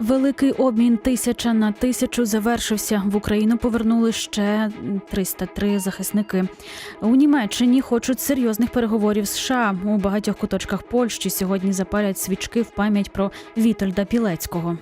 Великий обмін тисяча на тисячу завершився. В Україну повернули ще 303 захисники. У Німеччині хочуть серйозних переговорів з США. У багатьох куточках Польщі сьогодні запалять свічки в пам'ять про Вітольда Пілецького.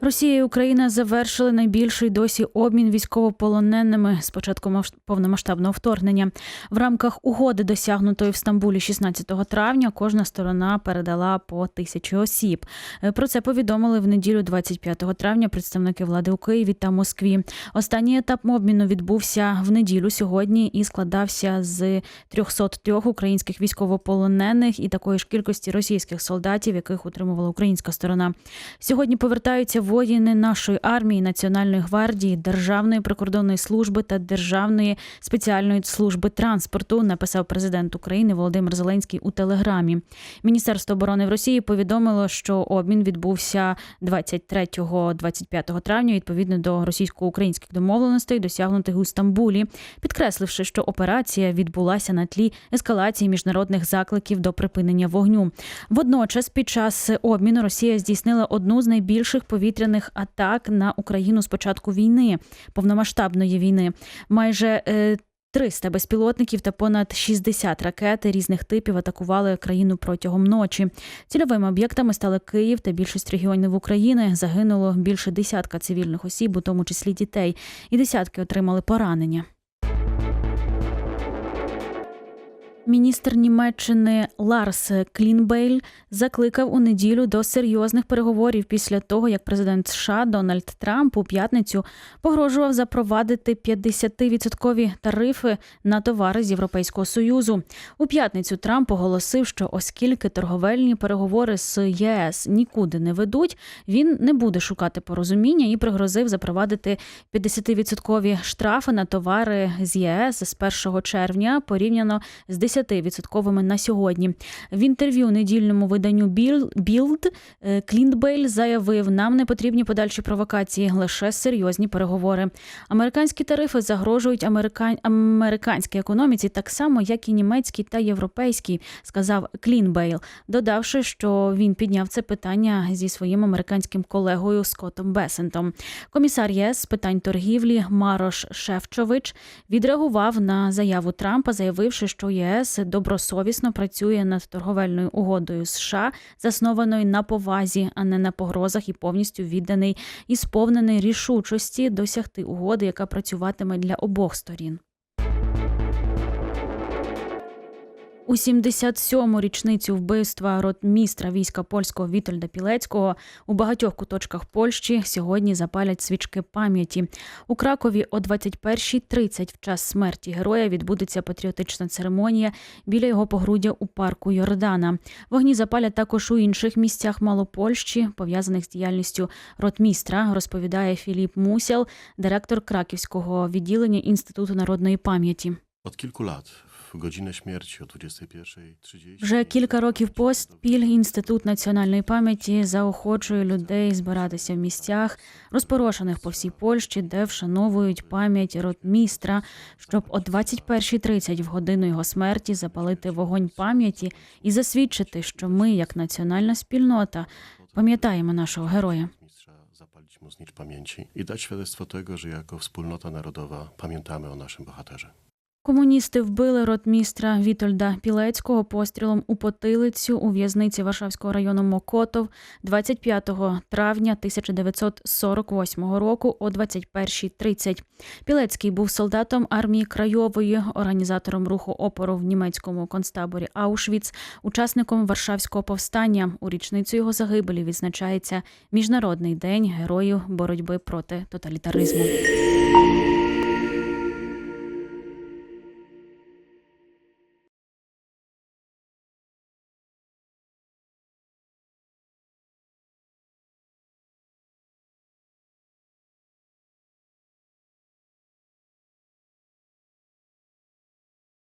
Росія і Україна завершили найбільший досі обмін військовополоненими з початку повномасштабного вторгнення. В рамках угоди, досягнутої в Стамбулі 16 травня, кожна сторона передала по тисячі осіб. Е, Про це повідомили в неділю 25 травня представники влади у Києві та Москві. Останній етап обміну відбувся в неділю сьогодні і складався з 303 українських військовополонених і такої ж кількості російських солдатів, яких утримувала українська сторона. Сьогодні повертаються воїни нашої армії, Національної гвардії, Державної прикордонної служби та Державної спеціальної служби транспорту. Написав президент України Володимир Зеленський у телеграмі. Міністерство оборони в Росії повідомило, що обмін відбувся 23-25 травня відповідно до російсько-українських домовленостей, досягнутих у Стамбулі, підкресливши, що операція відбулася на тлі ескалації міжнародних закликів до припинення вогню. Водночас, під час обміну Росія здійснила одну з найбільших повітряних атак на Україну з початку війни, повномасштабної війни. Майже е, 300 безпілотників та понад 60 ракет різних типів атакували країну протягом ночі. Цільовими об'єктами стали Київ та більшість регіонів України. Загинуло більше десятка цивільних осіб, у тому числі дітей, і десятки отримали поранення. Міністр Німеччини Ларс Клінбейль закликав у неділю до серйозних переговорів після того, як президент США Дональд Трамп у п'ятницю погрожував запровадити 50-відсоткові тарифи на товари з Європейського союзу. У п'ятницю Трамп оголосив, що оскільки торговельні переговори з ЄС нікуди не ведуть, він не буде шукати порозуміння і пригрозив запровадити 50-відсоткові штрафи на товари з ЄС з 1 червня порівняно з 10-відсотковими на сьогодні. В інтерв'ю недільному виданню Біл- Білд Клінтбейль заявив, нам не потрібні подальші провокації, лише серйозні переговори. Американські тарифи загрожують американ... американській економіці так само, як і німецькій та європейській, сказав Клінбейл, додавши, що він підняв це питання зі своїм американським колегою Скоттом Бесентом. Комісар ЄС з питань торгівлі Марош Шефчович відреагував на заяву Трампа, заявивши, що ЄС добросовісно працює над торговельною угодою США, заснованою на повазі, а не на погрозах, і повністю відданий і сповнений рішучості досягти угоди, яка працюватиме для обох сторін. У 77-му річницю вбивства ротмістра війська польського Вітольда Пілецького у багатьох куточках Польщі сьогодні запалять свічки пам'яті. У Кракові о 21.30 в час смерті героя відбудеться патріотична церемонія біля його погруддя у парку Йордана. Вогні запалять також у інших місцях Малопольщі, пов'язаних з діяльністю ротмістра, розповідає Філіп Мусял, директор Краківського відділення Інституту народної пам'яті. Kilku lat, w godzinę śmierci o 21.30. Вже кілька років поспіль інститут національної пам'яті заохочує людей збиратися в місцях, розпорошених по всій Польщі, де вшановують пам'ять ротмістра, щоб о 21.30 в годину його смерті запалити вогонь пам'яті і засвідчити, що ми, як національна спільнота, пам'ятаємо нашого героя. Zapalić mu znicz pamięci i dać świadectwo tego, że jako wspólnota narodowa pamiętamy o naszym bohaterze. Комуністи вбили ротмістра Вітольда Пілецького пострілом у потилицю у в'язниці Варшавського району Мокотов 25 травня 1948 року о 21.30. Пілецький був солдатом армії Крайової, організатором руху опору в німецькому концтаборі Аушвіц, учасником Варшавського повстання. У річницю його загибелі відзначається Міжнародний день героїв боротьби проти тоталітаризму.